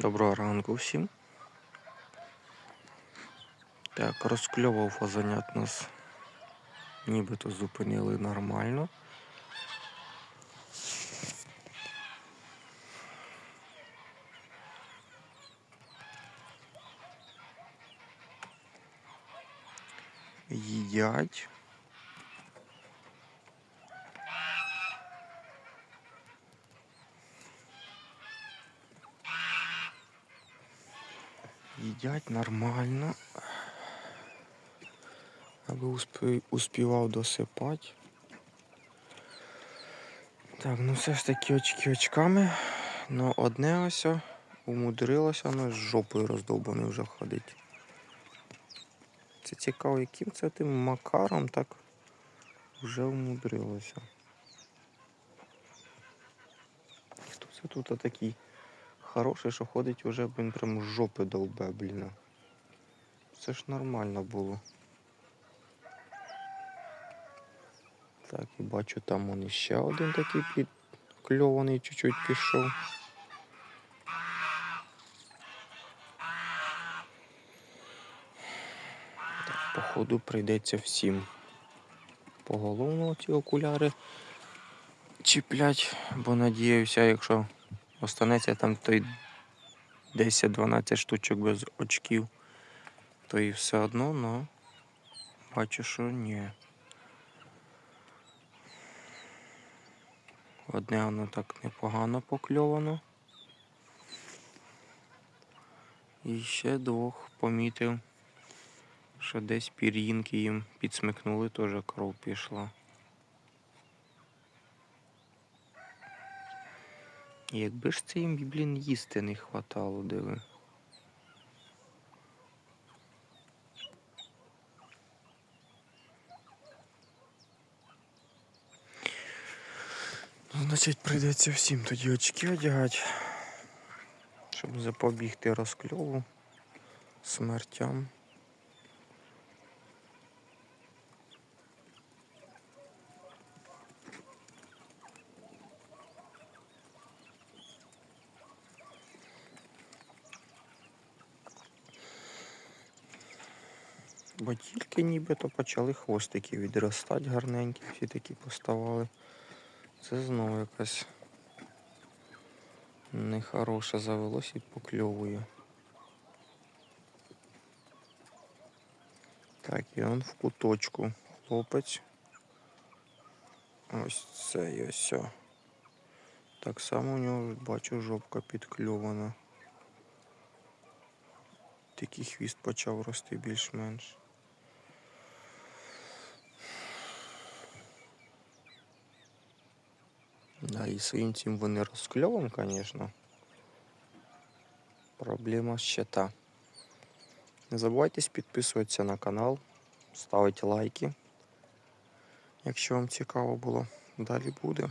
Доброго ранку всім. Так, розкльовував фазанят нас. Нібито зупинили нормально. Їдять. Їдять нормально. Аби успівав досипати. Так, ну все ж таки очки очками. Ну одне ось умудрилося, воно з жопою роздовбаною вже ходить. Це цікаво, яким це тим макаром так вже умудрилося. Хто це тут такий хороший, що ходить уже, блін, прям жопи довбе, блін. Це ж нормально було. Так, і бачу, там он іще один такий підкльований чуть-чуть пішов. Так, походу прийдеться всім поголовно ці окуляри чіплять, бо надіюся, якщо останеться там той 10-12 штучок без очків, то і все одно, но бачу, що ні. Одне воно так непогано покльовано. І ще двох помітив, що десь пір'їнки їм підсмикнули, теж кров пішла. Якби ж це їм, блін, їсти не хватало, диви. Ну, Значить, прийдеться всім тоді очки одягати, щоб запобігти розкльову, смертям. Бо тільки нібито почали хвостики відростати гарненькі, всі такі поставали. Це знову якась нехороше завелось і покльовує. Так, і он в куточку хлопець. Ось це і ось. Так само у нього бачу жопка підкльована. Такий хвіст почав рости більш-менш. Да, і своїм цим вони розкльовом, звісно. Проблема ще та. Не забувайтесь підписуватися на канал, ставити лайки, якщо вам цікаво було. Далі буде.